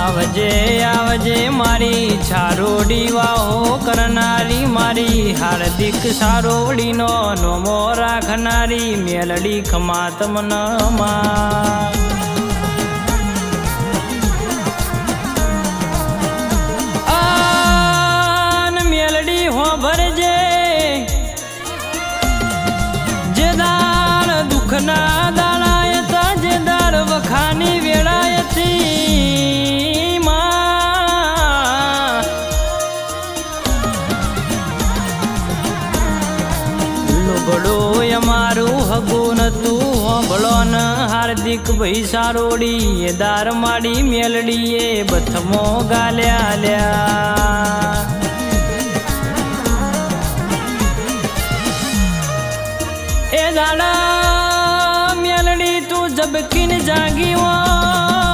આવજે આવજે મારી છારોડી વાહો કરનારી મારી હાર્દિક સારોડીનો નમો રાખનારી મેલડી ખમાતમ નમા અમારું હગું નતું હોંભળો ન હાર્દિક ભાઈ એ દાર માડી મેલડીએ બથમો ગાલ્યા લ્યા. એ દાડા મેલડી તું જબકીને જાગી હોય.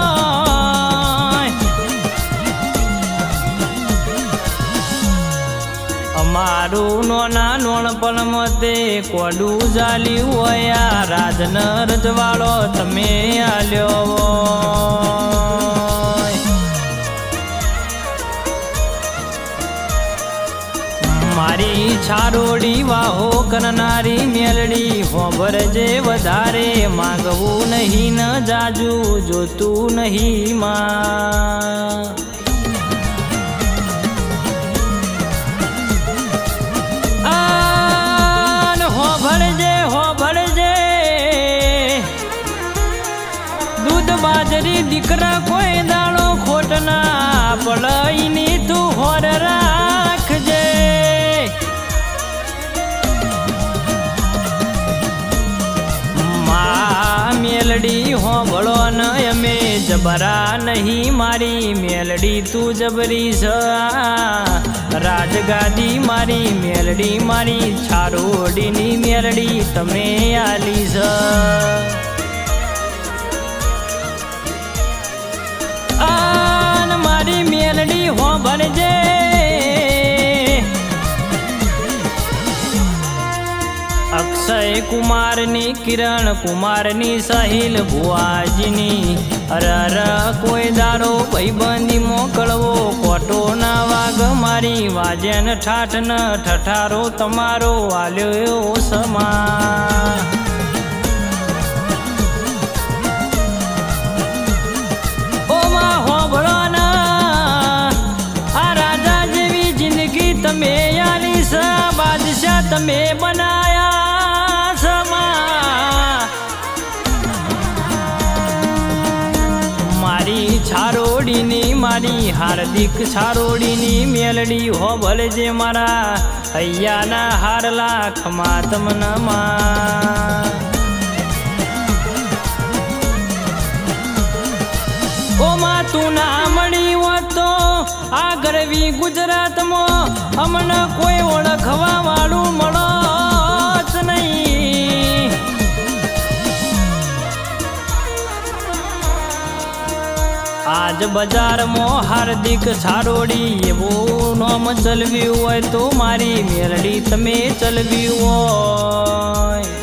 અમારું નોના નોણપણ મતે કોડું જાલ્યું હોય આ રાજન તમે આલ્યો મારી છારોડી વાહો કરનારી મેલડી હોબર જે વધારે માગવું નહીં ન જાજુ, જોતું નહીં માં. દીકરા કોઈ દાડો ખોટના પડઈની તું હોર રાખજે. મા મેલડી હોભળો ન અમે જબરા નહીં મારી મેલડી તું જબરી છ રાજગાદી મારી મેલડી મારી, છારોડીની મેલડી તમે આલી છે મેલડી હો ભણજે અક્ષય કુમારની કિરણ કુમારની સહિલ ભુવાજીની. અર અર, કોઈ દારો ભાઈબંધી મોકલવો કોટો ના વાઘ મારી. વાજન ઠાઠ ન ઠઠારો, તમારો આલ્યો સમા છારોડીની મારી હાર્દિક છારોડીની મેલડી હોભલ જે મારા, હૈયાના હારલા લાખ માતમ ઓમાં ના મળી હોત તો આ ગરવી ગુજરાતમાં હમણાં કોઈ ઓળખવા વાળું મળો. આજ બજારમાં હાર્દિક છારોડી એવું નોમ ચલવ્યું હોય તો મારી મેલડી તમે ચલવી હોય.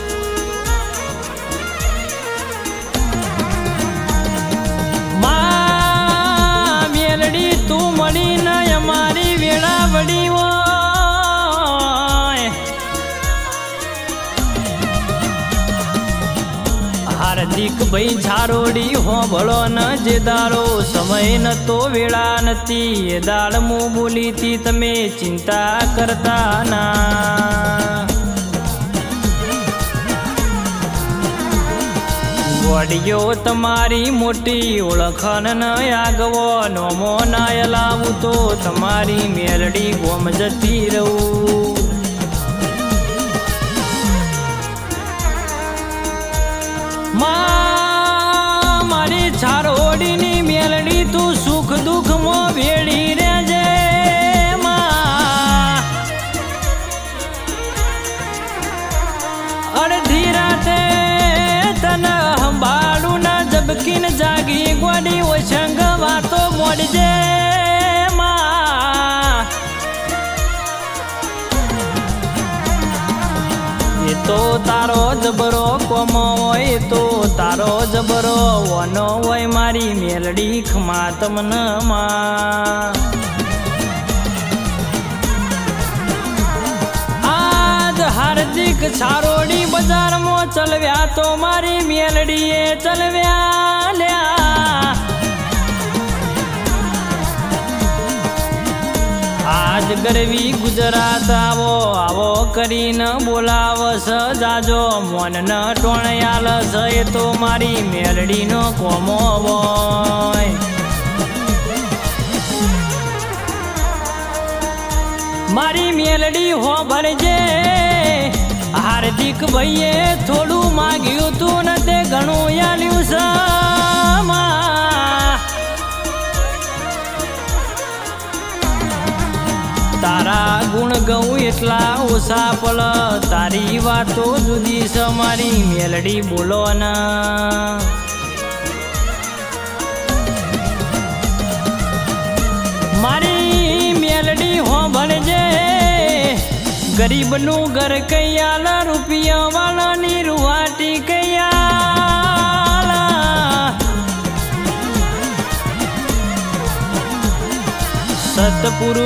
મેલડી તું મળી ન અમારી વેળા વડી હાર્દિક ભાઈ ઝારોડી હો ભળો ન જે દારો સમય ન તો વેળા નથી એ દાળ મું બોલીતી, તમે ચિંતા કરતા ના. વડીયો તમારી મોટી ઓળખન ન આગવો નોમો નાય લાવું તો તમારી મેલડી ગોમ જતી રહું. ભેડી રહેજે માં. અડધી રાતે તને સંભાળું ના જબકીને જાગી ગોડી ઓછંગ વાતો મોડજે. તો તારો જબરો કોમો હોય તો તારો જબરો વનો હોય મારી મેલડી ખમા તમને માં હાર્દિક છારોડી બજારમાં ચલવ્યા તો મારી મેલડીએ ચલવ્યા લ્યા. આજ ગરવી ગુજરાત આવો આવો કરીને બોલાવશ જાજો. મન ન ટોણયાલ એ તો મારી મેલડીનો કોમો હોય મારી મેલડી હો ભરજે, હાર્દિક ભાઈએ થોડું માગ્યું તું ને તે ઘણું યાલ્યું સમા ગુણ ગઉં એટલા ઓછા પલ. તારી વાતો જુદી છે મારી, મેલડી બોલો મારી મેલડી હો ભણજે ગરીબનું ઘર કૈયાલા રૂપિયા વાળાની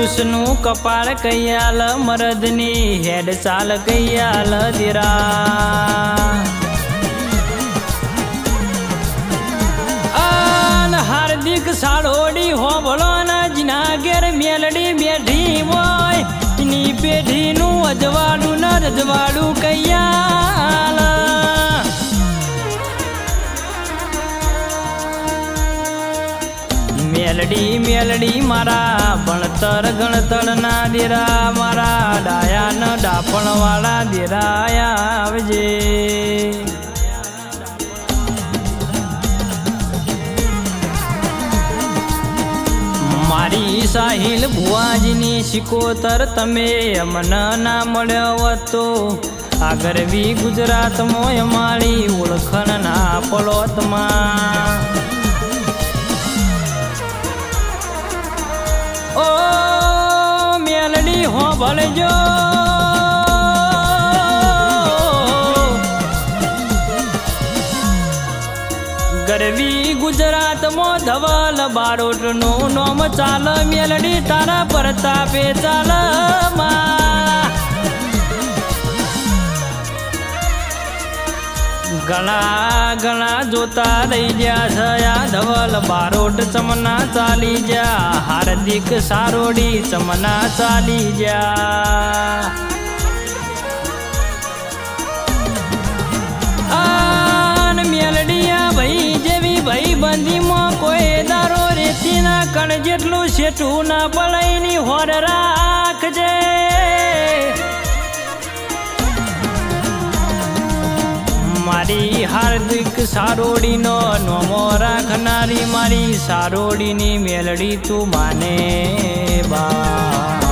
સતપુરુષનું કપાળ કૈયાલ, મરદની હેડ ચાલ કૈયાલ દીરા હાર્દિક સાડોડી હોબળો ના જીના ઘેર મેલડી બેઠી હોય. એની પેઢીનું અજવાળું ન રજવાડું કૈયાલ. મેલડી મેલડી મારા, ભણતર, ગણતર ના દેરા, મારા ડાયા ન ડાપણ વાળા દેરાયા આવજે. મારી સાહિલ ભુવાજીની શિકોતર તમે અમન ના મળ્યો હતો. આગળ બી ગુજરાતમાં મારી ઓળખણ ના પલોતમાં ઓ મેલડી હો ભળજો ગરવી ગુજરાતમાં ધવલ બારોટનું નોમ ચાલ, મેલડી તારા પરતાપે ચાલમાં. ઘણા ઘણા જોતા રહી ગયા છયા ધવલ બારોટ ચમના ચાલી જા હાર્દિક સારોડી ચમના ચાલી જા ભાઈ કોઈ દારો રેતીના કણ જેટલું શેઠું ના પડાઈની હોર રાખજે. સારોડીનો નોમો રાખનારી મારી સારોડીની મેલડી તું માને બા.